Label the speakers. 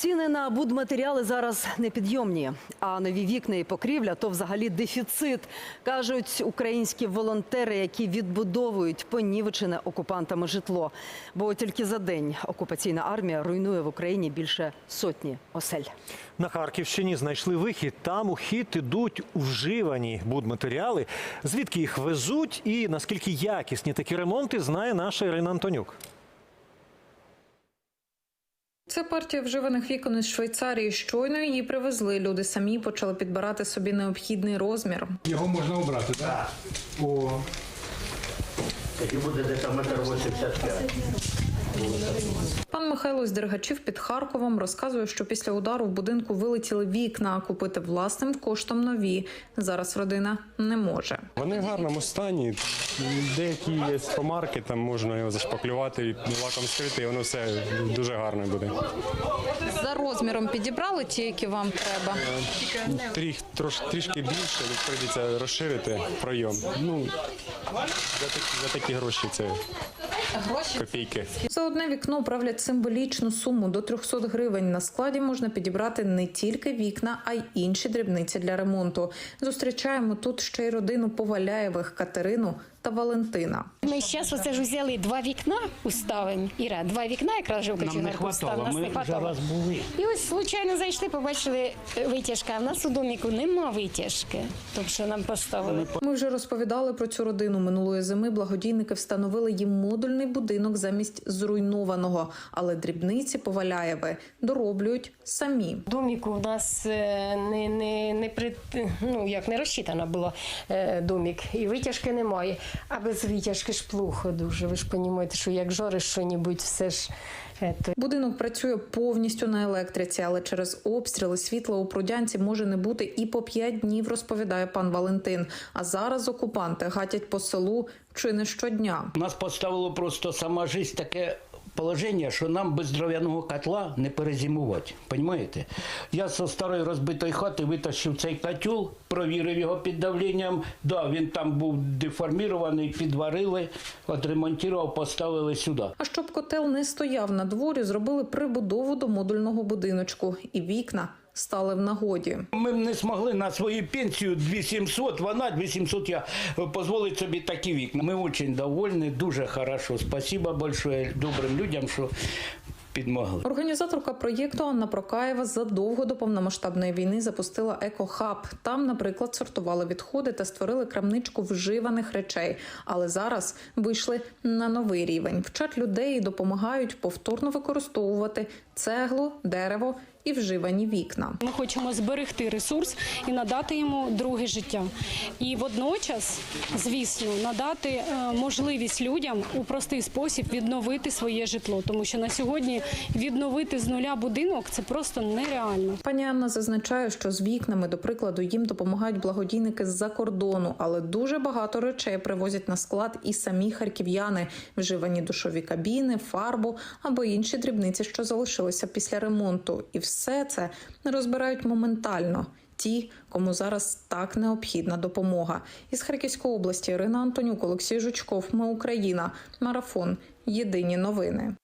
Speaker 1: Ціни на будматеріали зараз непідйомні, а нові вікна і покрівля то взагалі дефіцит, кажуть українські волонтери, які відбудовують понівечене окупантами житло. Бо тільки за день окупаційна армія руйнує в Україні більше сотні осель.
Speaker 2: На Харківщині знайшли вихід. Там у хід ідуть вживані будматеріали. Звідки їх везуть і наскільки якісні такі ремонти, знає наша Ірина Антонюк.
Speaker 3: Це партія вживаних вікон із Швейцарії. Щойно її привезли. Люди самі почали підбирати собі необхідний розмір.
Speaker 4: Його можна обрати, так? О,
Speaker 5: Тоді буде десь метр 85.
Speaker 3: Пан Михайло з Дергачів під Харковом розказує, що після удару в будинку вилетіли вікна, а купити власним коштом нові. Зараз родина не може.
Speaker 6: Вони в гарному стані. Деякі є помарки, там можна його зашпаклювати, лаком скрити, і воно все дуже гарне буде.
Speaker 3: За розміром підібрали ті, які вам треба.
Speaker 6: Тріх, трош, трішки більше, прийдеться розширити пройом. Ну, за такі, за такі гроші це копійки.
Speaker 3: За одне вікно правлять символічну суму до 300 гривень. На складі можна підібрати не тільки вікна, а й інші дрібниці для ремонту. Зустрічаємо тут ще й родину Поваляєвих Катерину та Валентина.
Speaker 7: Ми зараз оце ж взяли два вікна уставимо. Іра, два вікна якраз же у
Speaker 5: Нам не
Speaker 7: кочегарку
Speaker 5: хватало,
Speaker 7: встав, нас
Speaker 5: ми
Speaker 7: не
Speaker 5: вже
Speaker 7: хватало.
Speaker 5: раз були.
Speaker 7: І ось случайно зайшли, побачили е, витяжка. А в нас у доміку нема витяжки, тому що нам поставили.
Speaker 3: Ми вже розповідали про цю родину. Минулої зими благодійники встановили їм модульний будинок замість зруйнованого, але дрібниці Поваляєви дороблюють самі.
Speaker 7: Доміку в нас е, не, не, не при ну як не розчитано було е, домік, і витяжки немає. А без витяжки ж плохо дуже. Ви ж розумієте, що як жориш що-небудь, все ж. Ето.
Speaker 3: Будинок працює повністю на електриці, але через обстріли світла у Прудянці може не бути і по п'ять днів, розповідає пан Валентин. А зараз окупанти гатять по селу чи не щодня.
Speaker 5: Нас поставило просто сама життя таке положення, що нам без дров'яного котла не перезимувати. Понімаєте? Я зі старої розбитої хати витащив цей котел, провірив його під давленням. Да, він там був деформірований, підварили, отремонтував, поставили сюди.
Speaker 3: А щоб котел не стояв на дворі, зробили прибудову до модульного будиночку, і вікна стали в нагоді.
Speaker 5: Ми не змогли на свою пенсію 2700, вона 2700, я дозволити собі такі вікна. Ми дуже довольні, дуже хорошо. Спасибо большое добрим людям, що підмогли.
Speaker 3: Організаторка проєкту Анна Прокаєва задовго до повномасштабної війни запустила екохаб. Там, наприклад, сортували відходи та створили крамничку вживаних речей. Але зараз вийшли на новий рівень. Вчать людей і допомагають повторно використовувати цеглу, дерево і вживані вікна.
Speaker 8: Ми хочемо зберегти ресурс і надати йому друге життя. І водночас, звісно, надати е, можливість людям у простий спосіб відновити своє житло, тому що на сьогодні відновити з нуля будинок це просто нереально.
Speaker 3: Пані Анна зазначає, що з вікнами, до прикладу, їм допомагають благодійники з-за кордону, але дуже багато речей привозять на склад і самі харків'яни, вживані душові кабіни, фарбу або інші дрібниці, що залишилися після ремонту. І все це розбирають моментально. Ті, кому зараз так необхідна допомога. Із Харківської області Ірина Антонюк, Олексій Жучков. Ми Україна. Марафон. Єдині новини.